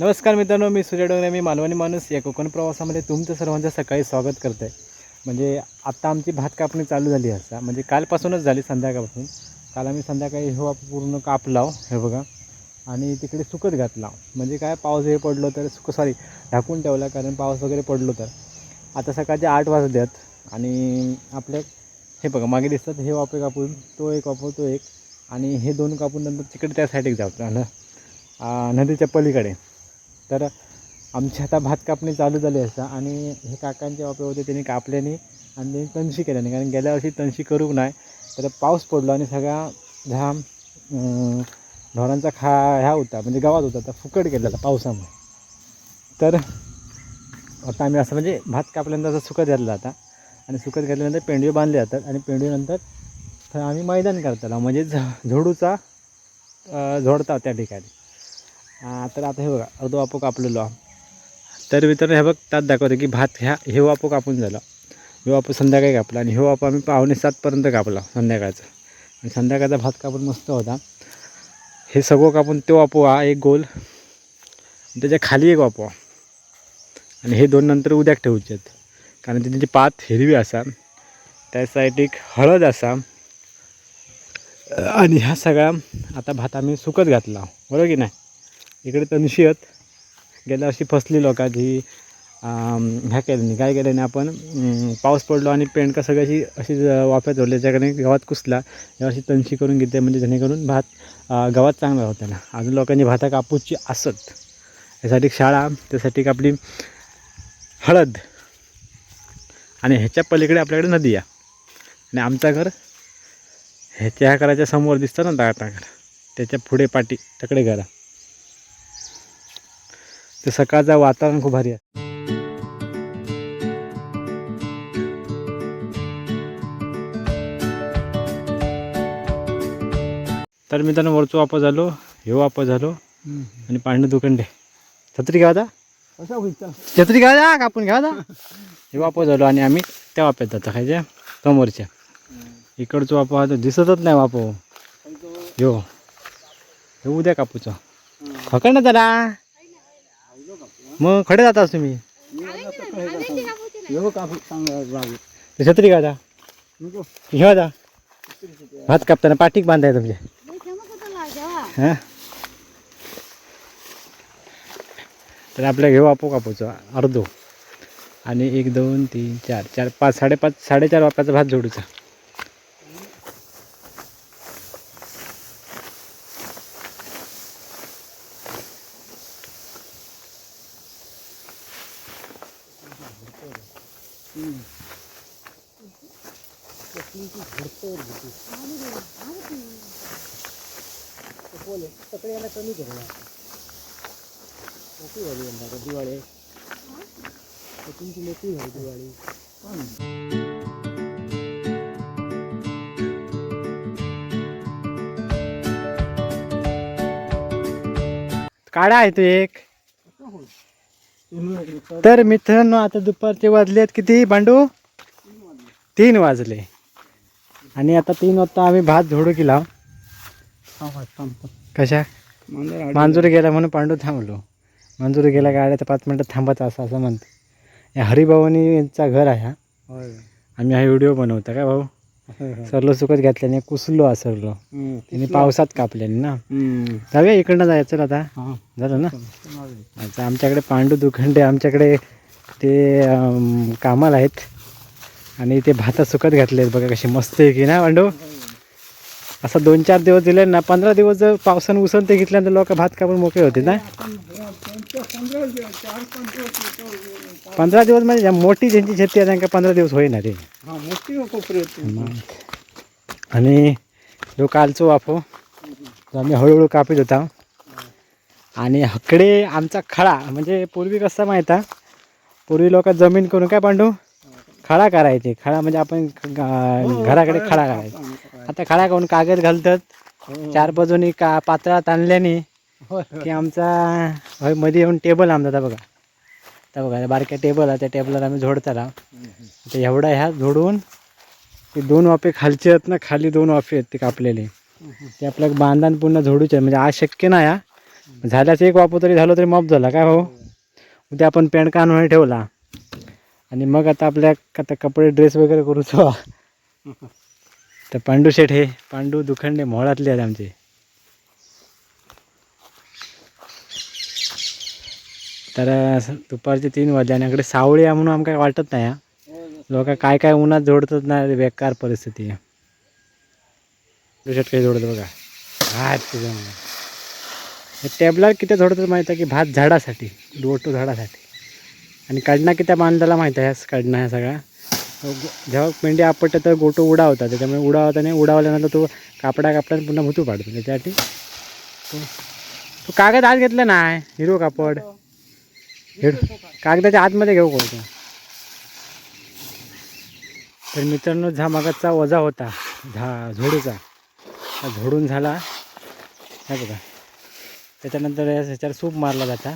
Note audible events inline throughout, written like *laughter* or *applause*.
नमस्कार मित्रांनो मी सूर्य डोंगरे मी मालवणी माणूस या कोकण प्रवासामध्ये तुमचं सर्वांचं सकाळी स्वागत करतो आहे म्हणजे आत्ता आमची भात कापणी चालू झाली असा म्हणजे कालपासूनच झाली संध्याकाळपासून. काल आम्ही संध्याकाळी हो पूर्ण कापलाव हे बघा. आणि तिकडे सुकत घातला म्हणजे काय पाऊस हे पडलो तर सुक सॉरी ढाकून ठेवला कारण पाऊस वगैरे पडलो तर. आता सकाळचे आठ वाजल्यात आणि आपल्या हे बघा मागे दिसतात हे वापे कापून तो एक वापो तो एक. आणि हे दोन कापून नंतर तिकडे त्या साईडला जातो न नदीच्या पलीकडे. तर आमची आता भात कापणी चालू झाली असता आणि हे काकांचे वापे होते त्यांनी कापल्याने आणि त्यांनी तणशी केल्याने कारण गेल्या वर्षी तणशी करू नाही. तर पाऊस पडलो आणि सगळा ह्या ढोरांचा खा ह्या होता म्हणजे गावात होता तर फुकट गेलेला पावसामुळे. तर आता आम्ही असं म्हणजे भात कापल्यानंतर असं सुकत घातला आता. आणि सुकत घातल्यानंतर पेंडवे बांधले जातात आणि पेंडवीनंतर तर आम्ही मैदान करताला म्हणजे झ झोडूचा झोडतात झोडता त्या ठिकाणी. तर आता हे बघा अर्धो वापो कापलेलो तर मित्रांनो हे बघ त्यात दाखवते की भात ह्या हे वापो कापून झाला. हे वापो संध्याकाळी कापला आणि हे वापो आम्ही पावणे सातपर्यंत कापला संध्याकाळचा. आणि संध्याकाळचा भात कापून मस्त होता. हे सगळं कापून तो वापो हा एक गोल. त्याच्याखाली एक वापो आणि हे दोन नंतर उद्याक ठेवचे आहेत. कारण त्यांची पात हिरवी असा त्या साईड एक हळद असा आणि ह्या सगळ्या आता भात आम्ही सुकत घातला. बरोबर की नाही? इकडे तणशी आहेत. गेल्या वर्षी फसली लोकांची ह्या केल्याने काय केल्याने आपण पाऊस पडलो आणि पेंडका सगळ्याची अशी ज- वाफ्यात ज्याकडे गावात कुसला यावर्षी तणशी करून घेते म्हणजे जेणेकरून भात अं, चांगला होता ना. अजून लोकांनी भाता कापूसची असत यासाठी शाळा त्यासाठी आपली हळद. आणि ह्याच्या पलीकडे आपल्याकडे नदी आहे. आणि आमचं घर ह्याच्या ह्या घराच्या समोर दिसतं ना दाटा घर त्याच्या पुढे पाठी तकडे घरा ते सकाळचं वातावरण खूप भारी आहे. तर मित्रांनो वरचो वापस झालो हे वापस झालो. आणि पांडू दुखंडे छत्री घ्या छत्री घ्या जा कापून घ्या जा हे वापस झालो आणि आम्ही त्या वाप्यात जातो खायच्या समोरच्या. इकडचं वापो हा तर दिसतच नाही वापो यो. हे उद्या कापूचा. पकड ना जरा मग खडे जातास तुम्ही? कापू चांगला छत्री घ्या घेऊ जा भात कापताना पाठीक बांधाय तुमच्या हां? तर आपल्या घेऊ आपो कापूचा अर्धो. आणि एक दोन तीन चार. चार पाच साडेपाच साडेचार वाप्याचा भात जोडूचा. सगळे यायला कमी केलं मोठी झाली यंदा दिवाळी तुमची मोठी झाली दिवाळी काढा आहे तू एक. तर मित्रांनो आता दुपारचे वाजले आहेत किती भांडू? तीन वाजले. आणि आता तीन वाजता आम्ही भात झोडू केला कशा? मांजूर गेला म्हणून पांडू थांबलो. मांजूर गेला गाड्या तर पाच मिनटं थांबत असं असं म्हणतो. या हरिभाऊनी यांचा घर आहे हा. आम्ही हा व्हिडिओ बनवता का भाऊ? सरलो सुकत घातल्याने कुसलो असरलो त्यांनी पावसात कापल्याने ना. जाऊया इकडनं जायचं आता. झालं ना? अच्छा आमच्याकडे पांडू दुखंडे आमच्याकडे ते कामाला आहेत. आणि ते भातात सुकत घातले आहेत बघा कशी मस्त आहे की ना पांडू? असं दोन चार दिवस दिले ना पंधरा दिवस जर पावसानं उसण ते घेतल्यानंतर लोक भात कापून मोकळे होते ना? पंधरा दिवस म्हणजे मोठी ज्यांची शेती आहे त्यांना पंधरा दिवस होईना ते. हा आणि जो कालचो वाफो. जो आम्ही हळूहळू कापीत होता. आणि हकडे आमचा खळा म्हणजे पूर्वी कसं माहीत आहे? पूर्वी लोक जमीन करून काय पांडू? खळा करायचे. खळा म्हणजे आपण गा- घराकडे खळा करायचा. आता खळा करून कागद घालतात. चार बाजूनी का पातळात आणल्याने की आमचा होयमध्ये येऊन टेबल आमचा आता बघा. आता बघा बारक्या टेबल आहे त्या टेबलवर आम्ही झोडताला तर एवढा ह्या झोडून ते दोन वाफे खालचे आहेत ना खाली दोन वाफे आहेत ते कापलेले. ते आपल्याला बांधान पुन्हा झोडूचे. म्हणजे आज शक्य नाही हा. झाल्याचं एक वापर तरी झालं तरी माफ झाला काय हो? उद्या आपण पॅन्ट काढून ठेवला. आणि मग आता आपल्या आता कपडे ड्रेस वगैरे करूचो *laughs* तर पांडू शेठ हे पांडू दुखंडे मोहळातले आहेत आमचे. तर असं दुपारचे तीन वाजले आणि इकडे सावळी आहे म्हणून आमका वाटत नाही हा. लोक काय काय उन्हात जोडतच नाही बेकार परिस्थिती आहे. दुसऱ्यात काही जोडतं बघा. भात तुझं हे किती जोडतात माहीत आहे की भात झाडासाठी लोटू झाडासाठी. आणि काढणा किती बांधलेला माहीत आहे ह्याच कडणा ह्या सगळा जेव्हा मेंढी आपटते तर गोटो उडावता त्याच्यामुळे उडावताने उडावल्यानंतर तो कापडा कापडाने पुन्हा भुतू पाडतो. त्याच्यासाठी तो तो कागद आत घेतला नाही हिरो कापड. हिरो कागदाच्या आतमध्ये घेऊ कोणतो? तर मित्रांनो झा मागाचा वजा होता. झा झोडूचा. हा झोडून झाला. हे बघा. त्याच्यानंतर ह्याच्यावर सूप मारला जाता.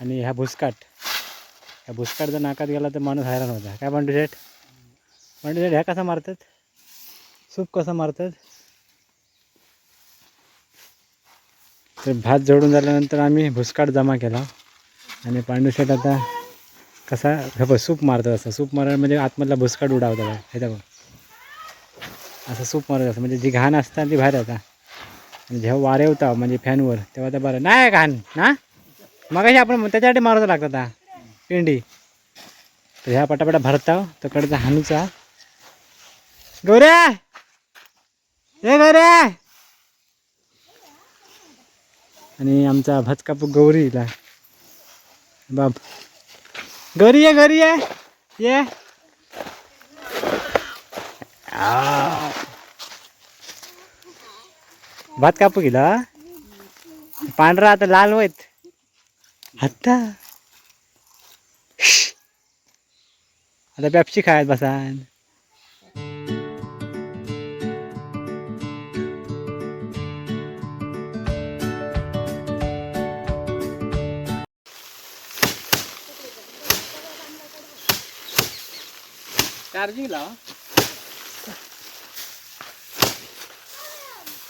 आणि ह्या भुसकाट. त्या भुसकाट जर नाकात गेला तर माणूस हैराण होता. काय पांडू शेठ? पांडू शेठ ह्या कसा मारतात? सूप कसं मारतात? तर भात जोडून झाल्यानंतर आम्ही भुसकाट जमा केला. आणि पांडू शेठ आता कसा हे बघ सूप मारतात असं. सूप मारायला म्हणजे आतमधला भुसकाट उडावतात. हे बघ. असं सूप मारत असं. म्हणजे जी घाण असतं ती बाहेर येतात आणि जेव्हा वारे होता म्हणजे फॅनवर तेव्हा तर बरं नाही घाण ना? मग आपण त्याच्यासाठी मारायचं लागतात हा पेंडी. तर ह्या पटापटा भरताव हो, तकडचा हानूचा गौऱ्या! हे गौऱ्या! आणि आमचा भचकापू गौरीला बाप. गौरी ये गौरी ये. ये. भात कापू गेला? पांढरा आता लाल होत हत्ता आता पेप्सी खायत बसान. चार्जिंग लाव.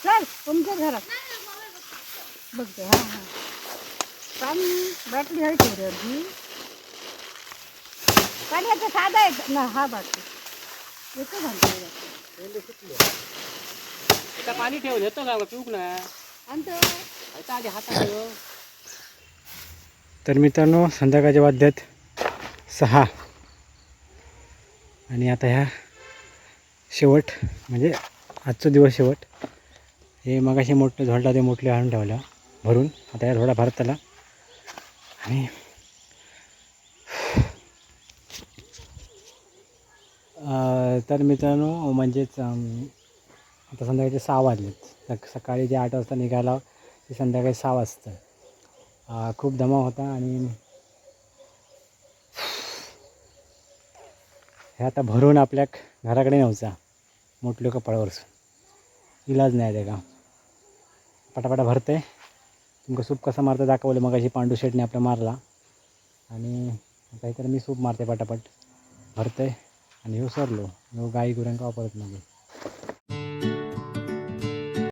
चल तुमच्या घरात. बघते हा हा. बाटली आहे ठेवली अर्धी. पाणी आता साधा आहे ना हा बाटली. येतो घालतो आता पाणी ठेवलं येतो का? पिऊक ना. आणतो आता आधी हातात तर मित्रांनो संध्याकाळचे वाद्यात सहा. आणि आता ह्या शेवट म्हणजे आजचा दिवस शेवट. हे मगाशी मोठे झोलटा ते मोठले आणून ठेवला. भरून. आता या थोडा भरत त्याला आणि तर मित्रांनो म्हणजेच आता संध्याकाळचे सहा वाजलेत. सक- सकाळी जे आठ वाजता निघाला ते संध्याकाळी सहा वाजतं. खूप दमाव होता आणि हे आता भरून आपल्या घराकडे न्यायचा मोठले कपाळावरसून इलाज नाही आहे का पटापटा भरते तुमचं सूप कसा मारतं दाखवलं मग अशी पांडू शेटने आपला मारला. आणि काहीतरी मी सूप मारते पटापट. भरते आणि ह्यो सरलो ह्यो गाई गुरांका वापरत नाही